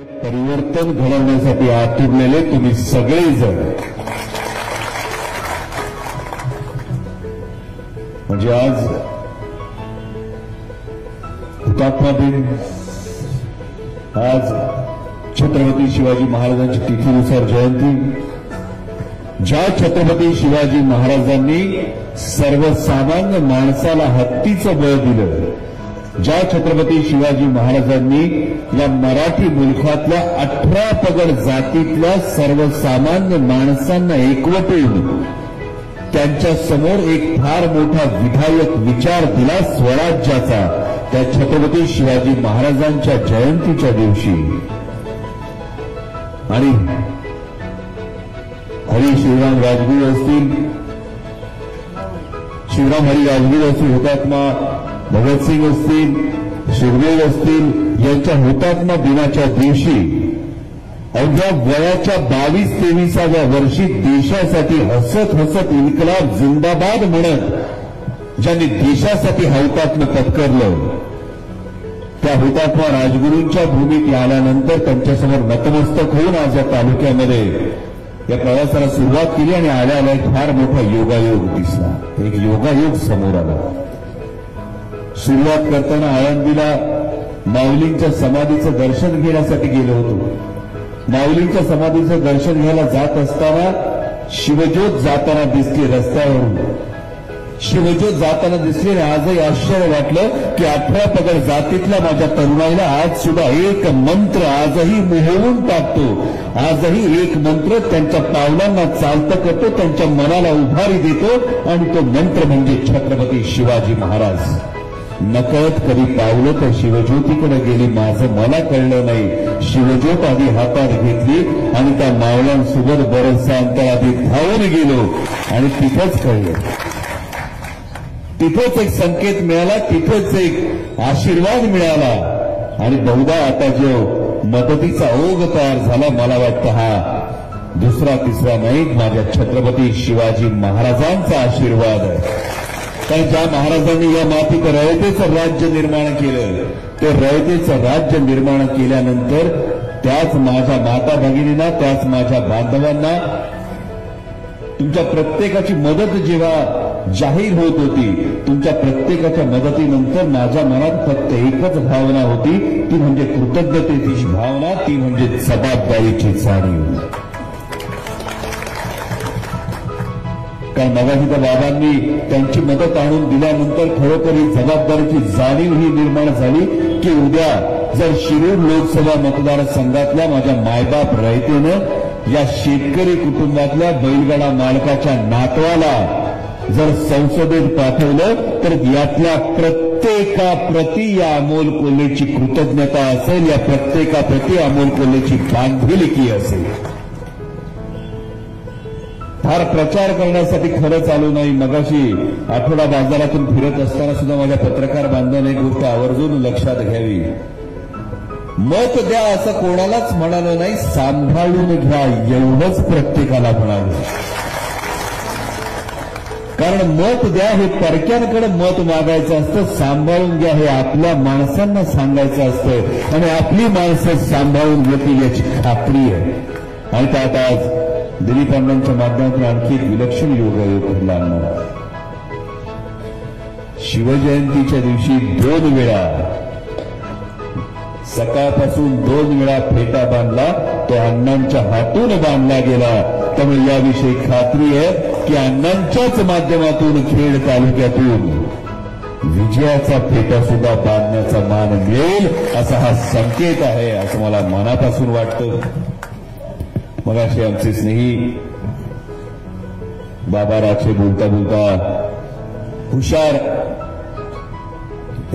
परिवर्तन घडवण्यासाठी आतुरलेले तुम्ही सगळेजण. म्हणजे आज हुतात्मा दिन आज छत्रपती शिवाजी महाराजांची तिथीनुसार जयंती. ज्या छत्रपती शिवाजी महाराजांनी सर्वसामान्य माणसाला हत्तीचं बळ दिलं ज्या छत्रपती शिवाजी महाराजांनी या मराठी मुलखातल्या अठरा पगड जातीतल्या सर्वसामान्य माणसांना एकवटून त्यांच्यासमोर एक फार मोठा विधायक विचार दिला स्वराज्याचा त्या छत्रपती शिवाजी महाराजांच्या जयंतीच्या दिवशी. आणि हरी शिवराम राजगुरू असतील शिवराम हरी राजगुरू असतील हुतात्मा भगतसिंग असतील सुखदेव असतील यांच्या हुतात्मा दिनाच्या दिवशी अवघ्या वयाच्या बावीस तेवीसाव्या वर्षी देशासाठी हसत हसत इन्कलाब जिंदाबाद म्हणत ज्यांनी देशासाठी हौतात्म्य पत्करलं त्या हुतात्मा राजगुरूंच्या भूमीत आल्यानंतर त्यांच्यासमोर नतमस्तक होऊन आज या तालुक्यामध्ये या प्रवासाला सुरुवात केली आणि आल्या आल्या एक फार मोठा योगायोग दिसला. एक योगायोग समोर आला. सुरुवात करताना आळंदीला माऊलींच्या समाधीचं दर्शन घेण्यासाठी गेलो होतो. माऊलींच्या समाधीचं दर्शन घ्यायला जात असताना शिवज्योत जाताना दिसली रस्त्यावरून. शिवज्योत जाताना दिसली आणि आजही आश्चर्य वाटलं की अठरा पगड जातीतल्या माझ्या तरुणाईला आज सुद्धा एक मंत्र आजही मोहवून टाकतो. आजही एक मंत्र त्यांच्या पावलांना चालतं करतो त्यांच्या मनाला उभारी देतो आणि तो मंत्र म्हणजे छत्रपती शिवाजी महाराज. नकळत कधी पावलं तर शिवज्योतीकडे गेली. माझं मला कळलं नाही. शिवज्योत आधी हातात घेतली आणि त्या मावळ्यांसोबत बरचसा अंतर आधी धावून गेलो. आणि तिथंच कळलं. तिथंच एक संकेत मिळाला तिथंच एक आशीर्वाद मिळाला. आणि बहुधा आता जो मदतीचा ओघ तयार झाला मला वाटतं हा दुसरा तिसरा नाही. माझ्या छत्रपती शिवाजी महाराजांचा आशीर्वाद आहे. कारण ज्या महाराजांनी या मातीत रयतेचं राज्य निर्माण केलं. ते रयतेचं राज्य निर्माण केल्यानंतर त्याच माझ्या माता भगिनींना त्याच माझ्या बांधवांना तुमच्या प्रत्येकाची मदत जेव्हा जाहीर होत होती तुमच्या प्रत्येकाच्या मदतीनंतर माझ्या मनात फक्त एकच भावना होती ती म्हणजे कृतज्ञतेची भावना ती म्हणजे जबाबदारीची जाणीव. त्या मगाशी बाबांनी त्यांची मदत आणून दिल्यानंतर खरोखर ही जबाबदारीची जाणीव ही निर्माण झाली की उद्या जर शिरूर लोकसभा मतदारसंघातल्या माझ्या मायबाप रयतेनं या शेतकरी कुटुंबातल्या बैलगाडा मालकाच्या नातवाला जर संसदेत पाठवलं तर यातल्या प्रत्येकाप्रती या अमोल कोल्हेची कृतज्ञता असेल या प्रत्येकाप्रती अमोल कोल्हेची बांधिलकी असेल. फार प्रचार करण्यासाठी खरंच आलो नाही. मगाशी आठवडा बाजारातून फिरत असताना सुद्धा माझ्या पत्रकार बांधवांनी एक गोष्ट आवर्जून लक्षात घ्यावी. मत द्या असं कोणालाच म्हणालो नाही. सांभाळून घ्या. एवढंच प्रत्येकाला म्हणालो कारण मत द्या हे परक्यांकडे मत मागायचं असतं. सांभाळून घ्या हे आपल्या माणसांना सांगायचं असतं. आणि आपली माणसं सांभाळून घेतील याची खात्री आहे. आणि त्यात आज दिलीप अण्णांच्या माध्यमातून आणखी एक विलक्षण योगायोग घडला आणणार शिवजयंतीच्या दिवशी दोन वेळा सकाळपासून दोन वेळा फेटा बांधला तो अण्णांच्या हातून बांधला गेला. त्यामुळे याविषयी खात्री आहे की अण्णांच्याच माध्यमातून खेड तालुक्यातून विजयाचा फेटा सुद्धा बांधण्याचा मान मिळेल असा हा संकेत आहे असं मला मनापासून वाटतं. मगाशी आमचे स्नेही बाबा राक्षे बोलता बोलता हुशार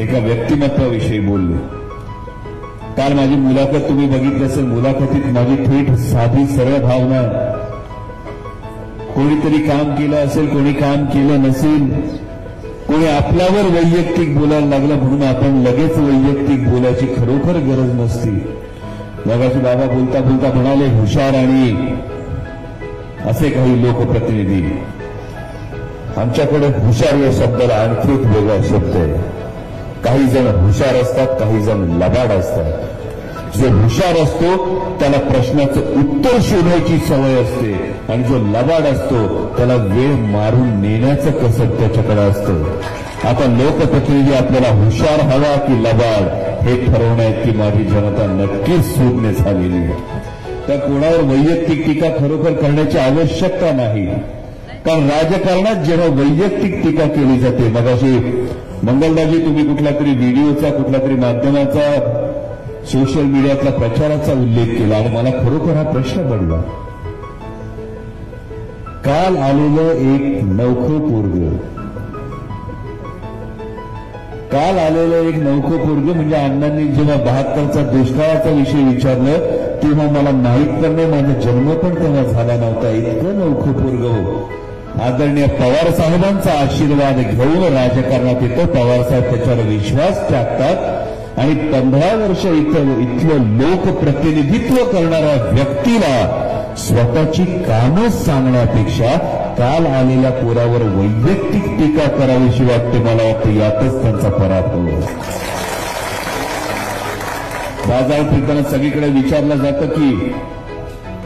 एका व्यक्तिमत्वाविषयी बोलले. काल माझी मुलाखत तुम्ही बघितली असेल मुलाखतीत माझी थेट साधी सरळ भावना. कोणीतरी काम केलं असेल कोणी काम केलं नसेल कोणी आपल्यावर वैयक्तिक बोलायला लागलं म्हणून आपण लगेच वैयक्तिक बोलायची खरोखर गरज नसती. मगाशी बाबा बोलता बोलता म्हणाले हुशार आणि असे काही लोकप्रतिनिधी. आमच्याकडे हुशार या शब्दाला आणखी एक वेगळा शब्द आहे. काही जण हुशार असतात काही जण लबाड असतात. जो हुशार असतो त्याला प्रश्नाचं उत्तर शोधायची सवय असते. आणि जो लबाड असतो त्याला वेळ मारून नेण्याचं कसं त्याच्याकडे असतं? आता लोकप्रतिनिधी आपल्याला हुशार हवा की लबाड? हे ठरवण्यात की माझी जनता नक्कीच सुज्ञ झालेली आहे. त्या कोणावर वैयक्तिक टीका खरोखर करण्याची आवश्यकता नाही. कारण राजकारणात जेव्हा वैयक्तिक टीका केली जाते मग अशी मंगलदाजी तुम्ही कुठल्या तरी व्हिडिओचा कुठल्या तरी माध्यमाचा सोशल मीडियातला प्रचाराचा उल्लेख केला आणि मला खरोखर हा प्रश्न पडला. काल आलेलं एक नवखं पोरग काल आलेलं एक नौखं पोरग म्हणजे अण्णांनी जेव्हा बहात्तरचा दुष्काळाचा विषय विचारलं तेव्हा मला माहीत करणे माझा जन्म पण तेव्हा झाला नव्हता. इतकं नौखं पोरग हो. आदरणीय पवार साहेबांचा आशीर्वाद घेऊन राजकारणात येतो. पवार साहेब त्याच्यावर विश्वास टाकतात. आणि पंधरा वर्ष इथं इथलं लोकप्रतिनिधित्व करणाऱ्या व्यक्तीला स्वतःची कामं सांगण्यापेक्षा काल आलेल्या पोरावर वैयक्तिक टीका करावीशी वाटते मला वाटतं यातच त्यांचा पराभव बाजार फिरताना सगळीकडे विचारलं जातं की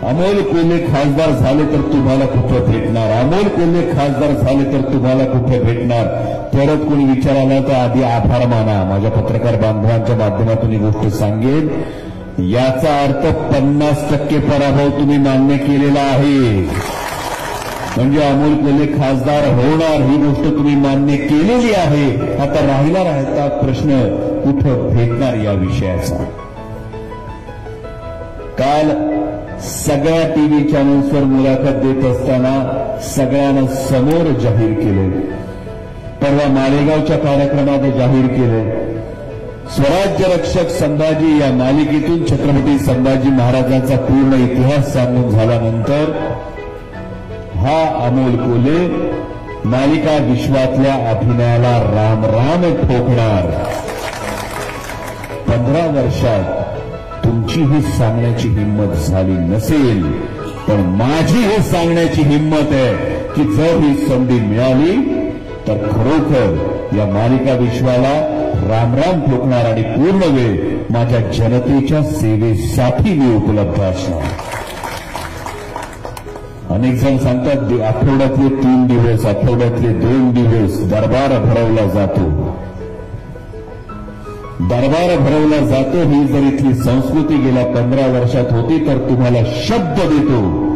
अमोल कोल्हे खासदार झाले तर तुम्हाला कुठं भेटणार? अमोल कोल्हे खासदार झाले तर तुम्हाला कुठे भेटणार? परत कोणी विचारायला तर आधी आभार माना. माझ्या पत्रकार बांधवांच्या माध्यमातून ही गोष्ट सांगेन. याचा अर्थ पन्नास टक्के पराभव तुम्ही मान्य केलेला आहे. म्हणजे अमोल कोले खासदार होणार ही गोष्ट तुम्ही मान्य केलेली आहे. आता राहिला राहता प्रश्न कुठं भेटणार या विषयाचा? काल सगळ्या टीव्ही चॅनल्सवर मुलाखत देत असताना सगळ्यांना समोर जाहीर केले. परवा मालेगावच्या कार्यक्रमात जाहीर केले. स्वराज्य रक्षक संभाजी या मालिकेतून छत्रपती संभाजी महाराजांचा पूर्ण इतिहास सांगून झाल्यानंतर हा अमोल कोले मालिका विश्वातल्या अभिनयाला राम राम ठोकणार. पंधरा वर्षात तुमची ही सांगण्याची हिंमत झाली नसेल पण माझी हे सांगण्याची हिंमत आहे की जर ही संधी मिळाली तर खरोखर या मालिका विश्वाला रामराम ठोकणार आणि पूर्ण वेळ माझ्या जनतेच्या सेवेसाठी मी उपलब्ध असणार. अनेक जण सांगतात आठवड्यातले तीन दिवस आठवड्यातले दोन दिवस दरबार भरवला जातो. दरबार भरवला जातो ही जर इथली संस्कृती गेल्या पंधरा वर्षात होती तर तुम्हाला शब्द देतो.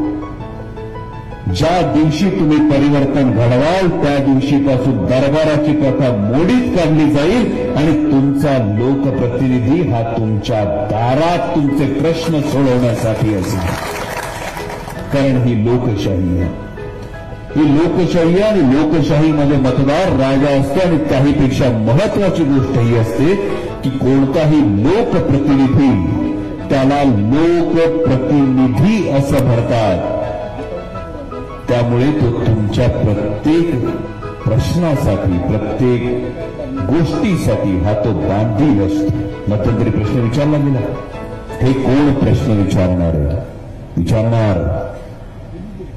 ज्या दिवशी तुम्ही परिवर्तन घडवाल त्या दिवशीपासून दरबाराची प्रथा मोडीत काढली जाईल आणि तुमचा लोकप्रतिनिधी हा तुमच्या दारात तुमचे प्रश्न सोडवण्यासाठी असेल कारण ही लोकशाही आहे. ही लोकशाही आणि लोकशाहीमध्ये मतदार राजा असतो आणि त्याहीपेक्षा महत्वाची गोष्ट ही असते की कोणताही लोकप्रतिनिधी त्याला लोकप्रतिनिधी असं भरतात त्यामुळे तो तुमच्या प्रत्येक प्रश्नासाठी प्रत्येक गोष्टीसाठी हा तो बांधील असतो. मध्यंतरी प्रश्न विचारला गेला. हे कोण प्रश्न विचारणार आहे? विचारणार.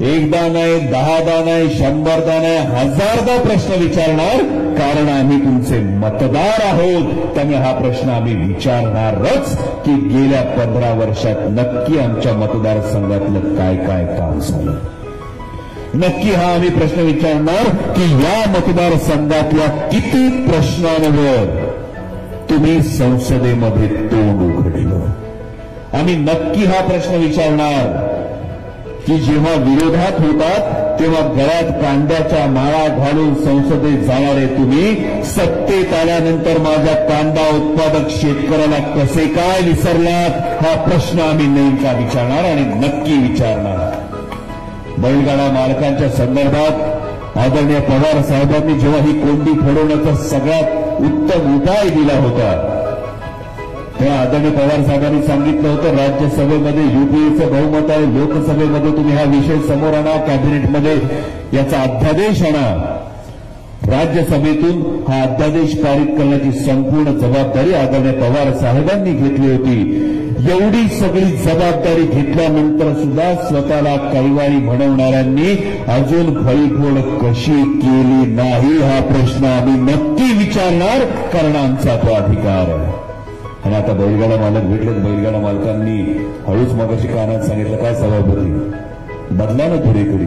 एकदा नाही दहादा नाही शंभरदा नाही हजारदा प्रश्न विचारणार कारण आम्ही तुमचे मतदार आहोत. त्यामुळे हा प्रश्न आम्ही विचारणारच की गेल्या पंधरा वर्षात नक्की आमच्या मतदारसंघातलं काय काय काम झालं. नक्की हा आम्ही प्रश्न विचारणार की या मतदारसंघातल्या किती प्रश्नांवर तुम्ही संसदेमध्ये तोंड उघडलं? आम्ही नक्की हा प्रश्न विचारणार की जेव्हा विरोधात होतात तेव्हा गळ्यात कांद्याच्या माळा घालून संसदेत जाणारे तुम्ही सत्तेत आल्यानंतर माझ्या कांदा उत्पादक शेतकऱ्याला कसे काय विसरलात? हा प्रश्न आम्ही नेमका विचारणार आणि नक्की विचारणार. बैलगाडा मालकांच्या संदर्भात आदरणीय पवार साहेबांनी जेव्हा ही कोंडी फोडवण्याचा सगळ्यात उत्तम उपाय दिला होता तेव्हा आदरणीय पवार साहेबांनी सांगितलं होतं राज्यसभेमध्ये युपीएचं बहुमत आहे लोकसभेमध्ये तुम्ही हा विषय समोर आणा कॅबिनेटमध्ये याचा अध्यादेश आणा. राज्यसभेतून हा अध्यादेश पारित करण्याची संपूर्ण जबाबदारी आदरणीय पवार साहेबांनी घेतली होती. एवढी सगळी जबाबदारी घेतल्यानंतर सुद्धा स्वतःला कैवारी म्हणवणाऱ्यांनी अजून फळीफोड कशी केली नाही हा प्रश्न आम्ही नक्की विचारणार कारण आमचा तो अधिकार आहे. आणि आता बैलगाडा मालक भेटलेत बैलगाडा मालकांनी हळूच मगाशी कानात सांगितलं काय सभापती? बदला ना पुढेकरी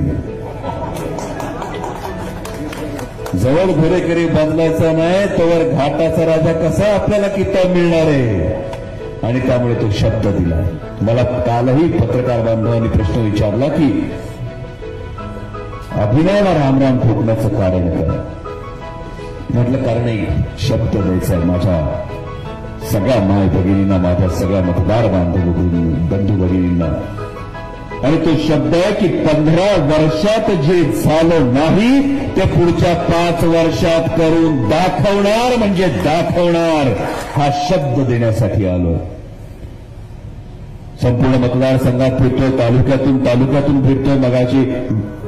जवळ घोडेकरी बदलायचा नाही तोवर घाटाचा राजा कसा आपल्याला किताब मिळणार आहे? आणि त्यामुळे तो शब्द दिला. मला कालही पत्रकार बांधवांनी प्रश्न विचारला की अभिनयाला रामराम ठोकण्याचं कारण काय? म्हटलं कारण एक शब्द द्यायचा आहे. माझ्या सगळ्या माय भगिनींना माझ्या सगळ्या मतदार बांधव बंधू भगिनींना आणि तो शब्द आहे की पंधरा वर्षात जे झालं नाही ते पुढच्या पाच वर्षात करून दाखवणार म्हणजे दाखवणार. हा शब्द देण्यासाठी आलो. संपूर्ण मतदारसंघात फिरतोय तालुक्यातून तालुक्यातून फिरतोय. मगाची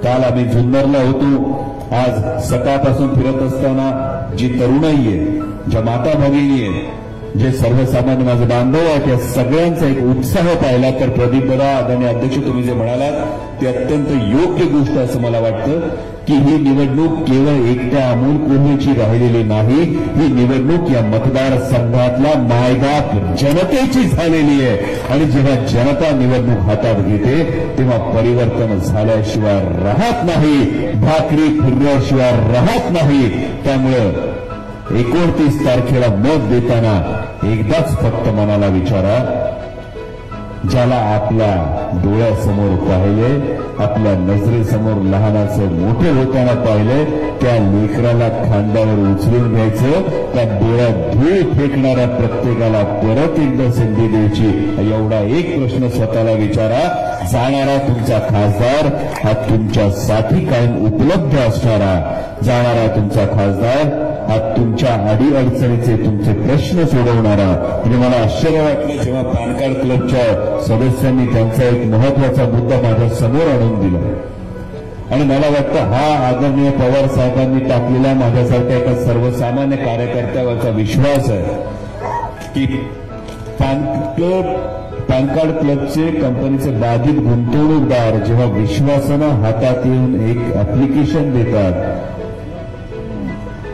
काल आम्ही जुन्नरला होतो. आज सकाळपासून फिरत असताना जी तरुणाई आहे ज्या माता भगिनी आहेत जे सर्वसामान्य माझे बांधव आहेत या सगळ्यांचा एक उत्साह पाहिला. तर प्रदीप दादा आदरणीय अध्यक्ष तुम्ही जे म्हणालात ते अत्यंत योग्य गोष्ट असं मला वाटतं की ही निवडणूक केवळ एकट्या अमोल कोल्हेची राहिलेली नाही ही निवडणूक या मतदारसंघातल्या मायबाप जनतेची झालेली आहे. आणि जेव्हा जनता निवडणूक हातात घेते तेव्हा परिवर्तन झाल्याशिवाय राहत नाही भाकरी फिरल्याशिवाय राहत नाही. त्यामुळं एकोणतीस तारखेला मत देताना एकदाच फक्त मनाला विचारा ज्याला आपल्या डोळ्यासमोर पाहिले आपल्या नजरेसमोर लहानाचं मोठे होताना पाहिले त्या लेकराला खांद्यावर उचलून घ्यायचं त्या डोळ्यात धूळ फेकणाऱ्या प्रत्येकाला परत एकदा संधी द्यायची. एवढा एक प्रश्न स्वतःला विचारा जाणारा तुमचा खासदार हा तुमच्यासाठी कायम उपलब्ध असणारा. जाणारा तुमचा खासदार आज तुमच्या अडीअडचणीचे तुमचे प्रश्न सोडवणारा म्हणजे मला आश्चर्य वाटलं जेव्हा पॅन कार्ड क्लबच्या सदस्यांनी त्यांचा एक महत्त्वाचा मुद्दा माझ्यासमोर आणून दिला. आणि मला वाटतं हा आदरणीय पवार साहेबांनी टाकलेला माझ्यासारख्या एका सर्वसामान्य कार्यकर्त्यावरचा विश्वास आहे की पॅन क्लब पॅन कार्ड क्लबचे कंपनीचे बाधित गुंतवणूकदार जेव्हा विश्वासानं हातात येऊन एक अप्लिकेशन देतात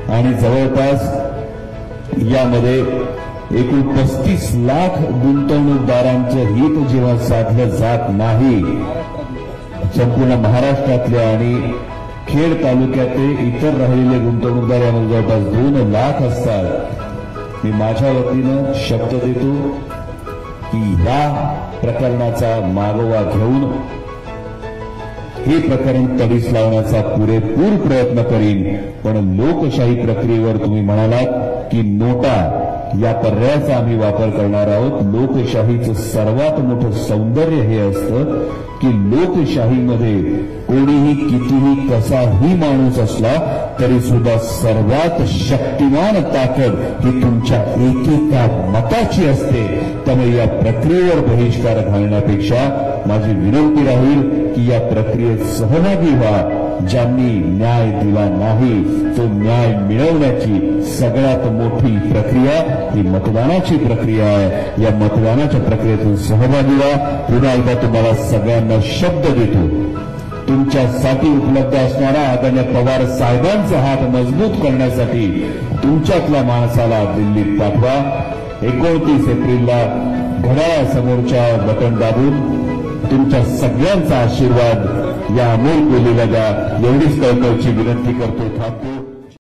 आणि जवळपास यामध्ये एकूण पस्तीस लाख गुंतवणूकदारांचं हित जेव्हा साधलं जात नाही संपूर्ण महाराष्ट्रातल्या आणि खेड तालुक्यातले इतर राहिलेले गुंतवणूकदार यामध्ये जवळपास दोन लाख असतात. मी माझ्या वतीनं शब्द देतो की या प्रकरणाचा मागोवा घेऊन हे प्रकरण तडीस लावण्याचा पुरेपूर प्रयत्न करीन. पण लोकशाही प्रक्रियेवर तुम्ही म्हणालात की नोटा या पर्यायाचा आम्ही वापर करणार आहोत. लोकशाहीचं सर्वात मोठं सौंदर्य हे असतं की लोकशाहीमध्ये कोणीही कितीही कसाही माणूस असला तरी सुद्धा सर्वात शक्तिमान ताकद ही तुमच्या एकेका मताची असते. त्यामुळे या प्रक्रियेवर बहिष्कार घालण्यापेक्षा माझी विनंती राहील की या प्रक्रियेत सहभागी व्हा. ज्यांनी न्याय दिला नाही तो न्याय मिळवण्याची सगळ्यात मोठी प्रक्रिया ही मतदानाची प्रक्रिया आहे. या मतदानाच्या प्रक्रियेतून सहभागी व्हा. पुन्हा एकदा तुम्हाला सगळ्यांना शब्द देतो. तुमच्यासाठी उपलब्ध असणारा आदरणीय पवार साहेबांचा हात मजबूत करण्यासाठी तुमच्यातल्या माणसाला दिल्लीत पाठवा. एकोणतीस एप्रिलला घड्याळासमोरच्या बटन दाबून तुमच्या सगळ्यांचा आशीर्वाद या अमोल कोहलीला द्या. एवढीच कळकळची विनंती करतो. थांबतो